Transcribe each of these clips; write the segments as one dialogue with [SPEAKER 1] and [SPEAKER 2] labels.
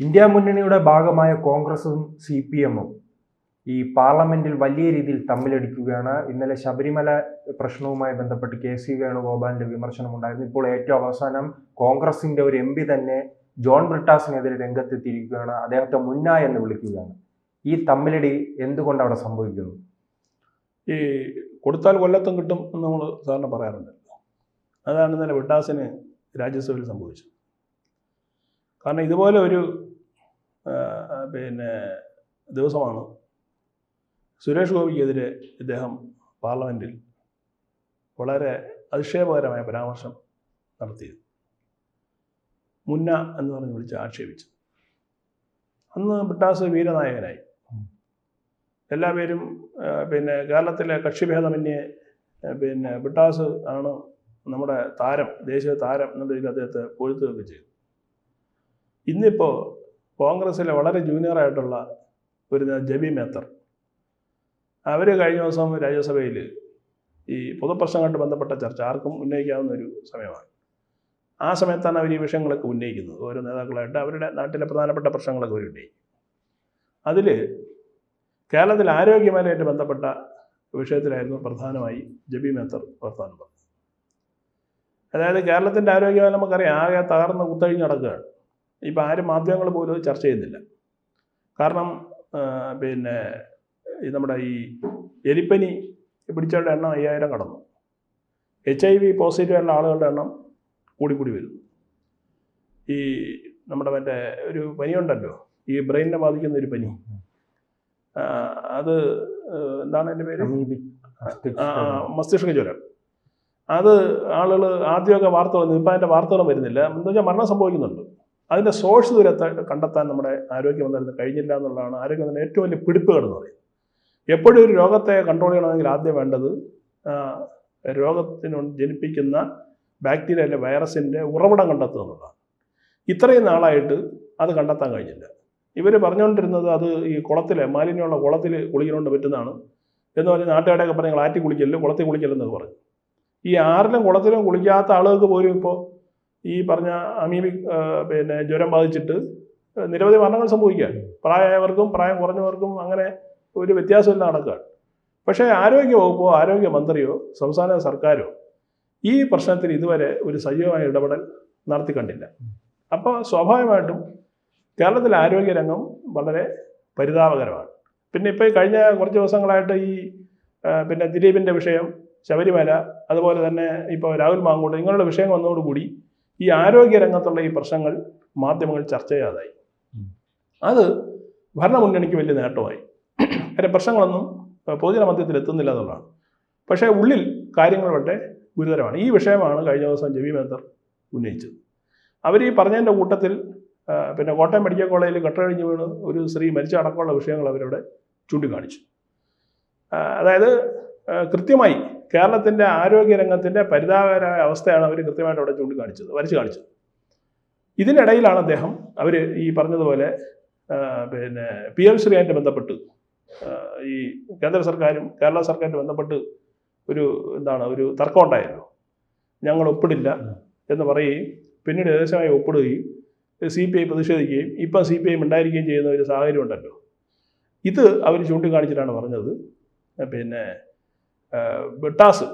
[SPEAKER 1] India മുന്നണിയുടെ ഭാഗമായ കോൺഗ്രസും സി പി എമ്മും ഈ പാർലമെന്റിൽ വലിയ രീതിയിൽ തമ്മിലടിക്കുകയാണ്. ഇന്നലെ ശബരിമല പ്രശ്നവുമായി ബന്ധപ്പെട്ട് കെ സി വേണുഗോപാലിന്റെ വിമർശനം ഉണ്ടായിരുന്നു. ഇപ്പോൾ ഏറ്റവും അവസാനം കോൺഗ്രസിന്റെ ഒരു എം പി തന്നെ ജോൺ ബ്രിട്ടാസിനെതിരെ രംഗത്തെത്തിയിരിക്കുകയാണ്. അദ്ദേഹത്തെ മുന്ന എന്ന് വിളിക്കുകയാണ്. ഈ തമ്മിലടി എന്തുകൊണ്ട് അവിടെ സംഭവിക്കുന്നു?
[SPEAKER 2] ഈ കൊടുത്താൽ കൊല്ലത്തും കിട്ടും എന്ന് നമ്മൾ സാറിന് പറയാറുണ്ട്. അതാണ് ഇന്നലെ ബ്രിട്ടാസിന് രാജ്യസഭയിൽ സംഭവിച്ചത്. കാരണം ഇതുപോലെ ഒരു പിന്നെ ദിവസമാണ്. സുരേഷ് ഗോപിക്കെതിരെ ഇദ്ദേഹം പാർലമെന്റിൽ വളരെ അധിക്ഷേപകരമായ പരാമർശം നടത്തിയത് മുന്ന എന്ന് പറഞ്ഞ് വിളിച്ച് ആക്ഷേപിച്ചു. അന്ന് ബിട്ടാസ് വീരനായകനായി. എല്ലാവരും പേരും പിന്നെ കേരളത്തിലെ കക്ഷിഭേദമന്യേ പിന്നെ ബിട്ടാസ് ആണ് നമ്മുടെ താരം ദേശീയ താരം എന്നുള്ള രീതിയിൽ അദ്ദേഹത്തെ പൊഴുത്തുകയൊക്കെ ചെയ്തു. ഇന്നിപ്പോൾ കോൺഗ്രസ്സിലെ വളരെ ജൂനിയറായിട്ടുള്ള ഒരു ജബി മേത്തർ. അവർ കഴിഞ്ഞ ദിവസം രാജ്യസഭയിൽ ഈ പൊതുപ്രശ്നങ്ങളുമായിട്ട് ബന്ധപ്പെട്ട ചർച്ച ആർക്കും ഉന്നയിക്കാവുന്ന ഒരു സമയമാണ്. ആ സമയത്താണ് അവർ ഈ വിഷയങ്ങളൊക്കെ ഉന്നയിക്കുന്നത്. ഓരോ നേതാക്കളായിട്ട് അവരുടെ നാട്ടിലെ പ്രധാനപ്പെട്ട പ്രശ്നങ്ങളൊക്കെ അവർ ഉന്നയിക്കും. അതിൽ കേരളത്തിൽ ആരോഗ്യമേലയായിട്ട് ബന്ധപ്പെട്ട വിഷയത്തിലായിരുന്നു പ്രധാനമായി ജബി മേത്തർ വർത്തമാനം പറഞ്ഞത്. അതായത് കേരളത്തിന്റെ ആരോഗ്യമേല നമുക്കറിയാം ആകെ തകർന്ന് കുത്തഴിഞ്ഞ് നടക്കുകയാണ്. ഇപ്പം ആരും മാധ്യമങ്ങൾ പോലും ചർച്ച ചെയ്യുന്നില്ല. കാരണം പിന്നെ ഈ നമ്മുടെ ഈ എലിപ്പനി പിടിച്ചവരുടെ എണ്ണം അയ്യായിരം കടന്നു. എച്ച് ഐ വി പോസിറ്റീവായിട്ടുള്ള ആളുകളുടെ എണ്ണം കൂടിക്കൂടി വരുന്നു ഈ നമ്മുടെ മറ്റേ ഒരു പനിയുണ്ടല്ലോ ഈ ബ്രെയിനിനെ ബാധിക്കുന്ന ഒരു പനി. അത് എന്താണ് എന്റെ പേര്? മസ്തിഷ്ക ജ്വരം. അത് ആളുകൾ ആദ്യമൊക്കെ വാർത്തകൾ ഇപ്പം അതിന്റെ വാർത്തകൾ വരുന്നില്ല. എന്താ വെച്ചാൽ മരണം സംഭവിക്കുന്നുണ്ട്. അതിന്റെ സോഴ്സ് ദൂരെ കണ്ടെത്താൻ നമ്മുടെ ആരോഗ്യമന്ത്രത്തിന് കഴിഞ്ഞില്ല എന്നുള്ളതാണ് ആരോഗ്യമന്ത്രി ഏറ്റവും വലിയ പിടിപ്പുകൾ എന്ന് പറയുന്നത്. എപ്പോഴും ഒരു രോഗത്തെ കൺട്രോൾ ചെയ്യണമെങ്കിൽ ആദ്യം വേണ്ടത് രോഗത്തിന് ജനിപ്പിക്കുന്ന ബാക്ടീരിയ അല്ലെ വൈറസിന്റെ ഉറവിടം കണ്ടെത്തുക എന്നുള്ളതാണ്. ഇത്രയും നാളായിട്ട് അത് കണ്ടെത്താൻ കഴിഞ്ഞില്ല. ഇവർ പറഞ്ഞുകൊണ്ടിരുന്നത് അത് ഈ കുളത്തിലെ മാലിന്യമുള്ള കുളത്തിൽ കുളിക്കുന്നുണ്ട് പറ്റുന്നതാണ്. എന്ന് പറഞ്ഞ് നാട്ടുകാരെയൊക്കെ പറഞ്ഞ് നിങ്ങൾ ആറ്റി കുളിക്കല്ലോ കുളത്തിൽ കുളിക്കലെന്നൊക്കെ പറഞ്ഞു. ഈ ആറിലും കുളത്തിലും കുളിക്കാത്ത ആളുകൾക്ക് പോലും ഇപ്പോൾ ഈ പറഞ്ഞ അമീബിക് പിന്നെ ജ്വരം ബാധിച്ചിട്ട് നിരവധി മരണങ്ങൾ സംഭവിക്കുകയാണ് പ്രായമായവർക്കും പ്രായം കുറഞ്ഞവർക്കും അങ്ങനെ ഒരു വ്യത്യാസമില്ല നടക്കുകയാണ് പക്ഷേ ആരോഗ്യ വകുപ്പോ ആരോഗ്യ മന്ത്രിയോ സംസ്ഥാന സർക്കാരോ ഈ പ്രശ്നത്തിൽ ഇതുവരെ ഒരു സജീവമായ ഇടപെടൽ നടത്തി കണ്ടില്ല അപ്പോൾ സ്വാഭാവികമായിട്ടും കേരളത്തിലെ ആരോഗ്യരംഗം വളരെ പരിതാപകരമാണ്. പിന്നെ ഇപ്പോൾ കഴിഞ്ഞ കുറച്ച് ദിവസങ്ങളായിട്ട് ഈ പിന്നെ ദിലീപിന്റെ വിഷയം ശബരിമല അതുപോലെ തന്നെ ഇപ്പോൾ രാഹുൽ മാങ്കൂട്ട് ഇങ്ങനെയുള്ള വിഷയം വന്നതോടുകൂടി ഈ ആരോഗ്യരംഗത്തുള്ള ഈ പ്രശ്നങ്ങൾ മാധ്യമങ്ങൾ ചർച്ച ചെയ്യാതായി. അത് ഭരണമുന്നണിക്ക് വലിയ നേട്ടമായി. കാര്യം പ്രശ്നങ്ങളൊന്നും പൊതുജന മധ്യത്തിൽ എത്തുന്നില്ല എന്നുള്ളതാണ്. പക്ഷേ ഉള്ളിൽ കാര്യങ്ങൾ വളരെ ഗുരുതരമാണ്. ഈ വിഷയമാണ് കഴിഞ്ഞ ദിവസം ജവി മേത്തർ ഉന്നയിച്ചത്. അവർ ഈ പറഞ്ഞതിന്റെ കൂട്ടത്തിൽ പിന്നെ കോട്ടയം മെഡിക്കൽ കോളേജിൽ കെട്ടഴിഞ്ഞ് വീണ് ഒരു സ്ത്രീ മരിച്ച അടക്കമുള്ള വിഷയങ്ങൾ അവരവിടെ ചൂണ്ടിക്കാണിച്ചു. അതായത് കൃത്യമായി കേരളത്തിന്റെ ആരോഗ്യരംഗത്തിന്റെ പരിതാപകരമായ അവസ്ഥയാണ് അവർ കൃത്യമായിട്ട് അവിടെ ചൂണ്ടിക്കാണിച്ചത് വരച്ച് കാണിച്ചത്. ഇതിനിടയിലാണ് അദ്ദേഹം അവർ ഈ പറഞ്ഞതുപോലെ പിന്നെ പി എം ശ്രീയായിട്ട് ബന്ധപ്പെട്ട് ഈ കേന്ദ്ര സർക്കാരും കേരള സർക്കാരും ബന്ധപ്പെട്ട് ഒരു എന്താണ് ഒരു തർക്കം ഉണ്ടായല്ലോ. ഞങ്ങൾ ഒപ്പിടില്ല എന്ന് പറയുകയും പിന്നീട് ഏകദേശമായി ഒപ്പിടുകയും സി പി ഐ പ്രതിഷേധിക്കുകയും ഇപ്പം സി പി ഐ ഉണ്ടായിരിക്കുകയും ചെയ്യുന്ന ഒരു സാഹചര്യം ഉണ്ടല്ലോ. ഇത് അവർ ചൂണ്ടിക്കാണിച്ചിട്ടാണ് പറഞ്ഞത്. പിന്നെ ബിട്ടാസ്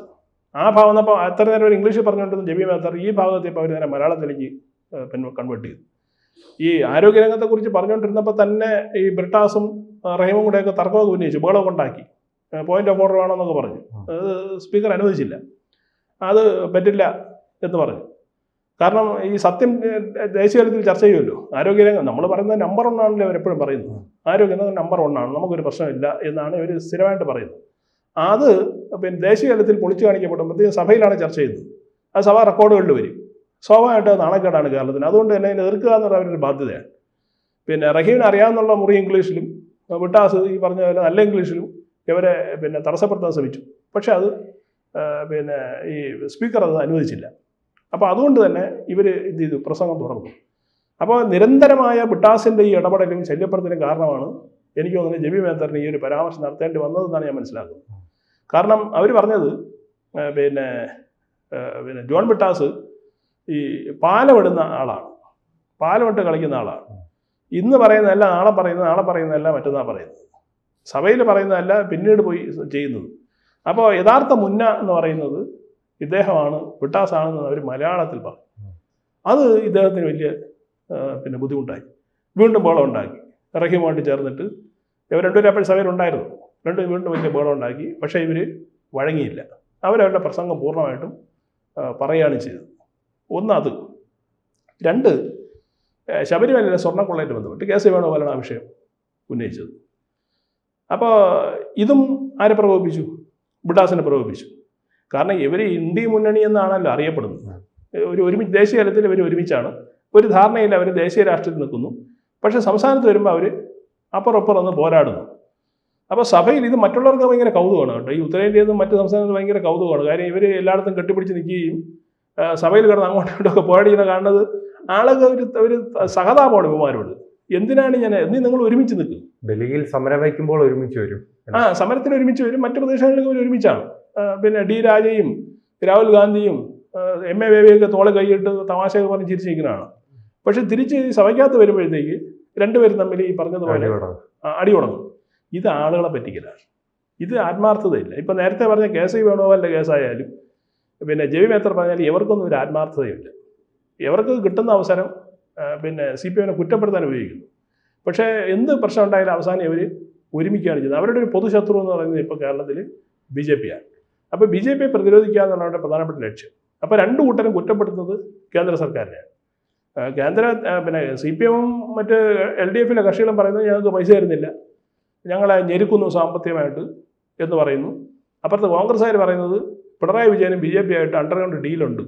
[SPEAKER 2] ആ ഭാഗം അപ്പോൾ അത്ര നേരം ഒരു ഇംഗ്ലീഷിൽ പറഞ്ഞുകൊണ്ടിരുന്ന ജബി മേത്തർ ഈ ഭാഗത്ത് ഇപ്പോൾ അവർ നേരെ മലയാളത്തിലേക്ക് കൺവേർട്ട് ചെയ്തു. ഈ ആരോഗ്യരംഗത്തെക്കുറിച്ച് പറഞ്ഞുകൊണ്ടിരുന്നപ്പോൾ തന്നെ ഈ ബ്രിട്ടാസും റഹീമും കൂടെയൊക്കെ തർക്കമൊക്കെ ഉന്നയിച്ചു ബഹളമൊക്കെ ഉണ്ടാക്കി. പോയിന്റ് ഓഫ് ഓർഡർ വേണമെന്നൊക്കെ പറഞ്ഞു. അത് സ്പീക്കർ അനുവദിച്ചില്ല. അത് പറ്റില്ല എന്ന് പറഞ്ഞു. കാരണം ഈ സത്യം ദേശീയതലത്തിൽ ദേശീയ തലത്തിൽ ചർച്ച ചെയ്യുമല്ലോ. ആരോഗ്യരംഗം നമ്മൾ പറയുന്നത് നമ്പർ ഒന്നാണല്ലോ അവരെപ്പോഴും പറയുന്നത്. ആരോഗ്യം നമ്പർ ഒന്നാണ് നമുക്കൊരു പ്രശ്നമില്ല എന്നാണ് ഇവർ സ്ഥിരമായിട്ട് പറയുന്നത്. അത് പിന്നെ ദേശീയ തലത്തിൽ പൊളിച്ചു കാണിക്കപ്പെടും പ്രത്യേകം സഭയിലാണ് ചർച്ച ചെയ്യുന്നത് അത് സഭാ റെക്കോർഡുകളിൽ വരും. സ്വാഭാവികമായിട്ട് നാണക്കേടാണ് കേരളത്തിന്. അതുകൊണ്ട് തന്നെ അതിനെ എതിർക്കുക എന്നുള്ള അവരുടെ ബാധ്യതയാണ്. പിന്നെ റഹീമിന് അറിയാവുന്നുള്ള മുറി ഇംഗ്ലീഷിലും വിട്ടാസ് ഈ പറഞ്ഞ പോലെ നല്ല ഇംഗ്ലീഷിലും ഇവരെ പിന്നെ തടസ്സപ്പെടുത്താൻ ശ്രമിച്ചു. പക്ഷെ അത് പിന്നെ ഈ സ്പീക്കർ അത് അനുവദിച്ചില്ല. അപ്പോൾ അതുകൊണ്ട് തന്നെ ഇവർ എന്ത് ചെയ്തു? പ്രസംഗം തുടർന്നു. അപ്പോൾ നിരന്തരമായ ബിട്ടാസിന്റെ ഈ ഇടപെടലും ശല്യപ്പെടുത്തലും കാരണമാണ് എനിക്ക് തോന്നുന്നത് ജബി മേത്തറിന് ഈ ഒരു പരാമർശം നടത്തേണ്ടി വന്നതെന്നാണ് ഞാൻ മനസ്സിലാക്കുന്നത്. കാരണം അവർ പറഞ്ഞത് പിന്നെ പിന്നെ ജോൺ ബിട്ടാസ് ഈ പാലമിടുന്ന ആളാണ്. പാലമിട്ട് കളിക്കുന്ന ആളാണ്. ഇന്ന് പറയുന്നതല്ല നാളെ പറയുന്നത് നാളെ പറയുന്നതല്ല മറ്റന്നാൾ പറയുന്നത്. സഭയിൽ പറയുന്നതല്ല പിന്നീട് പോയി ചെയ്യുന്നത്. അപ്പോൾ യഥാർത്ഥ മുന്ന എന്ന് പറയുന്നത് ഇദ്ദേഹമാണ് വിട്ടാസാണെന്ന് അവർ മലയാളത്തിൽ പറഞ്ഞു. അത് ഇദ്ദേഹത്തിന് വലിയ പിന്നെ ബുദ്ധിമുട്ടായി. വീണ്ടും ബോളം ഉണ്ടാക്കി റഹീമുമായിട്ട് ചേർന്നിട്ട് ഇവർ രണ്ടുപേരും അപ്പോൾ സഭയിലുണ്ടായിരുന്നു. രണ്ട് വീണ്ടും വലിയ ബഹളം ഉണ്ടാക്കി പക്ഷേ ഇവർ വഴങ്ങിയില്ല. അവരവരുടെ പ്രസംഗം പൂർണമായിട്ടും പറയുകയാണ് ചെയ്തത്. ഒന്ന് അത്. രണ്ട് ശബരിമലയിലെ സ്വർണക്കൊള്ളയിട്ട് ബന്ധപ്പെട്ട് കെ സി വേണുഗോപാലാണ് ആ വിഷയം ഉന്നയിച്ചത്. അപ്പോൾ ഇതും ആരെ പ്രകോപിപ്പിച്ചു? ബിഡാസിനെ പ്രകോപിപ്പിച്ചു. കാരണം ഇവർ ഇന്ത്യ മുന്നണി എന്നാണല്ലോ അറിയപ്പെടുന്നത്. ഒരു ഒരുമിച്ച് ദേശീയ തലത്തിൽ ഇവർ ഒരുമിച്ചാണ്. ഒരു ധാരണയിൽ അവർ ദേശീയ രാഷ്ട്രീയത്തിൽ നിൽക്കുന്നു. പക്ഷേ സംസ്ഥാനത്ത് വരുമ്പോൾ അവർ അപ്പുറപ്പുറന്ന് പോരാടുന്നു. അപ്പോൾ സഭയിൽ ഇത് മറ്റുള്ളവർക്ക് ഭയങ്കര കൗതുകമാണ് കേട്ടോ. ഈ ഉത്തരേന്ത്യയിൽ നിന്നും മറ്റ് സംസ്ഥാനത്ത് ഭയങ്കര കൗതുകമാണ്. കാര്യം ഇവർ എല്ലായിടത്തും കെട്ടിപ്പിടിച്ച് നിൽക്കുകയും സഭയിൽ കിടന്ന് അങ്ങോട്ടും ഇങ്ങോട്ടൊക്കെ പോരാടിക്കുന്ന കാണുന്നത് ആളുകൾ ഒരു ഒരു സഹതാപമാണ് ഇവന്മാരോട്. എന്തിനാണ് ഞാൻ എന്നീ നിങ്ങൾ ഒരുമിച്ച് നിൽക്കും
[SPEAKER 1] ഡൽഹിയിൽ സമരം വയ്ക്കുമ്പോൾ ഒരുമിച്ച് വരും.
[SPEAKER 2] ആ സമരത്തിന് ഒരുമിച്ച് വരും. മറ്റു പ്രദേശങ്ങളിലും ഒരു ഒരുമിച്ചാണ്. പിന്നെ ഡി രാജയും രാഹുൽ ഗാന്ധിയും എം എ ബേബിയൊക്കെ തോളെ കൈയിട്ട് തമാശയൊക്കെ പറഞ്ഞ് ചിരിച്ചിരിക്കുന്നതാണ്. പക്ഷെ തിരിച്ച് ഈ സഭയ്ക്കകത്ത് വരുമ്പോഴത്തേക്ക് രണ്ടുപേരും തമ്മിൽ ഈ പറഞ്ഞതുപോലെ അടി തുടങ്ങും ഇത് ആളുകളെ പറ്റിക്കലാണ്. ഇത് ആത്മാർത്ഥതയില്ല. ഇപ്പം നേരത്തെ പറഞ്ഞ കെ സി വേണുഗോപാലിന്റെ കേസായാലും പിന്നെ ജെവി മേത്തർ പറഞ്ഞാൽ ഇവർക്കൊന്നും ഒരു ആത്മാർത്ഥതയില്ല. ഇവർക്ക് കിട്ടുന്ന അവസരം പിന്നെ സി പി എമ്മിനെ കുറ്റപ്പെടുത്താൻ ഉപയോഗിക്കുന്നു. പക്ഷേ എന്ത് പ്രശ്നം ഉണ്ടായാലും അവസാനം ഇവർ ഒരുമിക്കുകയാണ് ചെയ്യുന്നത് അവരുടെ ഒരു പൊതുശത്രു എന്ന് പറയുന്നത് ഇപ്പോൾ കേരളത്തിൽ ബി ജെ പി ആണ്. അപ്പോൾ ബി ജെ പിയെ പ്രതിരോധിക്കുക എന്നുള്ള അവരുടെ പ്രധാനപ്പെട്ട ലക്ഷ്യം. അപ്പോൾ രണ്ട് കൂട്ടരും കുറ്റപ്പെടുത്തുന്നത് കേന്ദ്ര സർക്കാരിനെയാണ്. കേന്ദ്ര പിന്നെ സി പി എമ്മും മറ്റ് എൽ ഡി എഫിലെ കക്ഷികളും പറയുന്നത് ഞങ്ങൾക്ക് പൈസ തരുന്നില്ല. ഞങ്ങളെ ഞെരുക്കുന്നു സാമ്പത്തികമായിട്ട് എന്ന് പറയുന്നു. അപ്പുറത്ത് കോൺഗ്രസ്സുകാർ പറയുന്നത് പിണറായി വിജയനും ബി ജെ പി ആയിട്ട് അണ്ടർഗ്രൗണ്ട് ഡീലുണ്ട്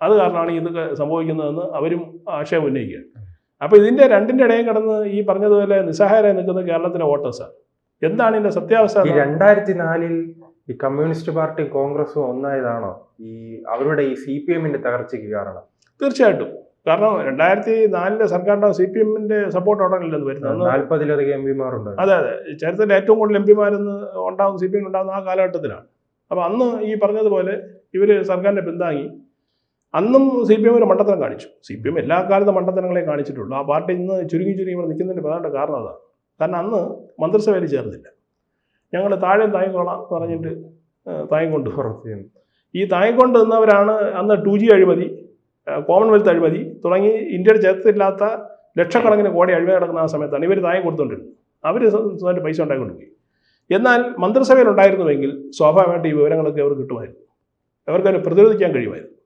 [SPEAKER 2] അത് കാരണമാണ് ഇതൊക്കെ സംഭവിക്കുന്നതെന്ന് അവരും ആശയം ഉന്നയിക്കുക അപ്പോൾ ഇതിന്റെ രണ്ടിന്റെ ഇടയിൽ കിടന്ന് ഈ പറഞ്ഞതുപോലെ നിസ്സഹായരായി നിൽക്കുന്ന കേരളത്തിലെ വോട്ടേഴ്സാണ് എന്താണ് ഇതിന്റെ സത്യാവസ്ഥ?
[SPEAKER 1] രണ്ടായിരത്തി നാലിൽ ഈ കമ്മ്യൂണിസ്റ്റ് പാർട്ടി കോൺഗ്രസും ഒന്നായതാണോ ഈ അവരുടെ ഈ സി പി എമ്മിന്റെ തകർച്ചയ്ക്ക് കാരണം?
[SPEAKER 2] തീർച്ചയായിട്ടും. കാരണം രണ്ടായിരത്തി നാലിലെ സർക്കാരിന്റെ സി പി എമ്മിന്റെ സപ്പോർട്ട് ഉടനില്ലെന്ന് വരുന്നത്. നാല്പതിലധികം
[SPEAKER 1] നാൽപ്പതിലധികം എം പിമാരുണ്ട്
[SPEAKER 2] അതെ അതെ. ചരിത്രത്തിൽ ഏറ്റവും കൂടുതൽ എം പിമാരെന്ന് ഉണ്ടാകുന്ന സി പി എം ഉണ്ടാകുന്ന ആ കാലഘട്ടത്തിലാണ്. അപ്പോൾ അന്ന് ഈ പറഞ്ഞതുപോലെ ഇവർ സർക്കാരിനെ പിന്താങ്ങി. അന്നും സി പി എം ഒരു മണ്ടത്തരം കാണിച്ചു. സി പി എം എല്ലാ കാലത്തും മണ്ടത്തരങ്ങളെ കാണിച്ചിട്ടുള്ളൂ. ആ പാർട്ടി ഇന്ന് ചുരുങ്ങി ചുരുങ്ങി ഇവിടെ നിൽക്കുന്നതിന്റെ പ്രധാന കാരണം അതാണ്. കാരണം അന്ന് മന്ത്രിസഭയിൽ ചേർന്നില്ല. ഞങ്ങൾ താഴെ താങ്ങിക്കോളാം എന്ന് പറഞ്ഞിട്ട് തായ്ക്കൊണ്ട് താങ്ങിക്കൊണ്ട് ഈ താങ്ങിക്കൊണ്ട് നിന്നവരാണ് അന്ന് ടു ജി അഴിമതി കോമൺവെൽത്ത് അഴിമതി തുടങ്ങി ഇന്ത്യയുടെ ചരിത്രത്തിലില്ലാത്ത ലക്ഷക്കണക്കിന് കോടി അഴിമതി നടക്കുന്ന ആ സമയത്താണ് ഇവർ തായം കൊടുത്തുകൊണ്ടിരുന്നത് അവർ സ്വന്തമായിട്ട് പൈസ ഉണ്ടാക്കിക്കൊണ്ടുപോയി എന്നാൽ മന്ത്രിസഭയിൽ ഉണ്ടായിരുന്നുവെങ്കിൽ സ്വാഭാവികമായിട്ട് ഈ വിവരങ്ങളൊക്കെ അവർ കിട്ടുമായിരുന്നു. അവർക്ക് അതിനെ പ്രതിരോധിക്കാൻ കഴിയുമായിരുന്നു.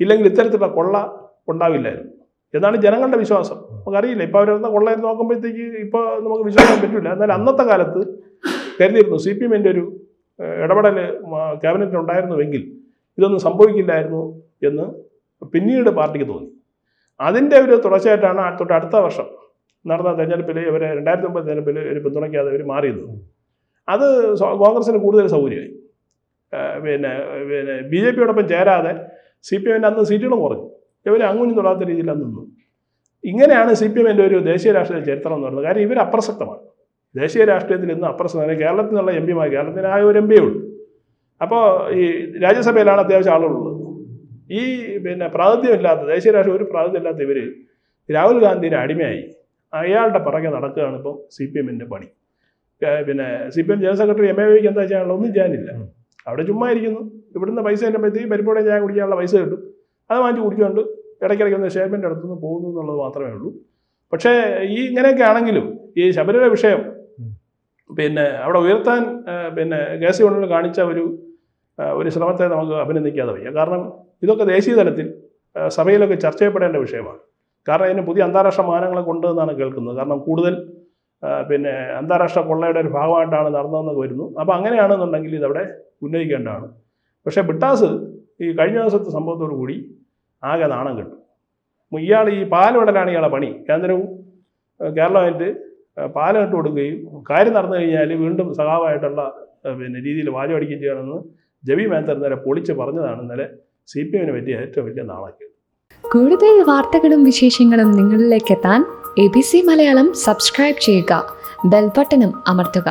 [SPEAKER 2] ഇല്ലെങ്കിൽ ഇത്തരത്തിലുള്ള കൊള്ള ഉണ്ടാവില്ലായിരുന്നു. എന്നാണ് ജനങ്ങളുടെ വിശ്വാസം. നമുക്കറിയില്ല. ഇപ്പോൾ അവരെന്ന കൊള്ള കൊള്ളയെന്ന് നോക്കുമ്പോഴത്തേക്ക് ഇപ്പോൾ നമുക്ക് വിശ്വസിക്കാൻ പറ്റില്ല. എന്നാൽ അന്നത്തെ കാലത്ത് കരുതിയിരുന്നു സി പി എമ്മിന്റെ ഒരു ഇടപെടൽ ക്യാബിനറ്റിൽ ഉണ്ടായിരുന്നുവെങ്കിൽ ഇതൊന്നും സംഭവിക്കില്ലായിരുന്നു എന്ന് പിന്നീട് പാർട്ടിക്ക് തോന്നി. അതിന്റെ ഒരു തുടർച്ചയായിട്ടാണ് തൊട്ട് അടുത്ത വർഷം നടന്ന തെരഞ്ഞെടുപ്പിൽ ഇവരെ രണ്ടായിരത്തി ഒമ്പത് തെരഞ്ഞെടുപ്പിൽ ഒരു പിന്തുണയ്ക്കാതെ ഇവർ മാറിയത് അത് കോൺഗ്രസിന് കൂടുതൽ സൗകര്യമായി. പിന്നെ പിന്നെ ബി ജെ പിയോടൊപ്പം ചേരാതെ സി പി എമ്മിന്റെ അന്ന് സീറ്റുകളും കുറഞ്ഞു. ഇവർ അങ്ങും തൊടാത്ത രീതിയിൽ അന്ന് നിന്നു. ഇങ്ങനെയാണ് സി പി എമ്മിന്റെ ഒരു ദേശീയ രാഷ്ട്രീയ ചരിത്രം എന്ന് പറയുന്നത്. കാര്യം ഇവർ അപ്രസക്തമാണ്. ദേശീയ രാഷ്ട്രീയത്തിൽ ഇന്ന് അപ്രസക്തമാണ് കേരളത്തിൽ നിന്നുള്ള എം പിമാർ കേരളത്തിനായ ഒരു എം പിയേ ഉള്ളൂ. അപ്പോൾ ഈ രാജ്യസഭയിലാണ് അത്യാവശ്യം ആളുകളുള്ളത്. ഈ പിന്നെ പ്രാതിഥ്യമില്ലാത്ത ദേശീയ രാഷ്ട്രീയ ഒരു പ്രാതിഥ്യമില്ലാത്ത ഇവർ രാഹുൽ ഗാന്ധിയുടെ അടിമയായി. അയാളുടെ പുറകെ നടക്കുകയാണ് ഇപ്പോൾ സി പി എമ്മിന്റെ പണി. പിന്നെ C P M general secretary M A വിക്ക് എന്താ ചെയ്യാനുള്ള ഒന്നും ചെയ്യാനില്ല. അവിടെ ചുമ്മാ ഇരിക്കുന്നു. ഇവിടുന്ന് പൈസ കിട്ടുമ്പോഴത്തേക്ക് പരിപ്പോടെ ചായ കുടിക്കാനുള്ള പൈസ കിട്ടും. അത് വാങ്ങിച്ച് കുടിച്ചുകൊണ്ട് ഇടയ്ക്കിടയ്ക്ക് ഒന്ന് സ്റ്റേറ്റ്മെന്റ് അടുത്തുനിന്ന് പോകുന്നു എന്നുള്ളത് മാത്രമേ ഉള്ളൂ. പക്ഷേ ഈ ഇങ്ങനെയൊക്കെ ആണെങ്കിലും ഈ ശബരിമല വിഷയം പിന്നെ അവിടെ ഉയർത്താൻ പിന്നെ കെ സി കാണിച്ച ഒരു ഒരു ശ്രമത്തെ നമുക്ക് അഭിനന്ദിക്കാതെ വയ്യ. കാരണം ഇതൊക്കെ ദേശീയ തലത്തിൽ സഭയിലൊക്കെ ചർച്ച ചെയ്യപ്പെടേണ്ട വിഷയമാണ്. കാരണം ഇതിന് പുതിയ അന്താരാഷ്ട്ര മാനങ്ങളെ കൊണ്ടുവന്നാണ് കേൾക്കുന്നത്. കാരണം കൂടുതൽ പിന്നെ അന്താരാഷ്ട്ര കൊള്ളയുടെ ഒരു ഭാഗമായിട്ടാണ് നടന്നതെന്നൊക്കെ വരുന്നു. അപ്പോൾ അങ്ങനെയാണെന്നുണ്ടെങ്കിൽ ഇതവിടെ ഉന്നയിക്കേണ്ടതാണ്. പക്ഷേ ബിട്ടാസ് ഈ കഴിഞ്ഞ ദിവസത്തെ സംഭവത്തോടു കൂടി ആകെ നാണം കിട്ടും. ഇയാൾ ഈ പാലമിടലാണ് ഇയാളെ പണി. കേന്ദ്രവും കേരളമായിട്ട് പാലം ഇട്ട് കൊടുക്കുകയും കാര്യം നടന്നു കഴിഞ്ഞാൽ വീണ്ടും സഖാവായിട്ടുള്ള പിന്നെ രീതിയിൽ വാചം അടിക്കുകയും ചെയ്യണമെന്ന് ജവി മേത്തർ ഇന്നലെ പൊളിച്ച് പറഞ്ഞതാണ് ഇന്നലെ സി പി എമ്മിന് പറ്റിയ ഏറ്റവും വലിയ നാണക്കേട്.
[SPEAKER 3] കൂടുതൽ വാർത്തകളും വിശേഷങ്ങളും നിങ്ങളിലേക്ക് എത്താൻ A B C Malayalam subscribe ചെയ്യുക ബെൽബട്ടനും അമർത്തുക.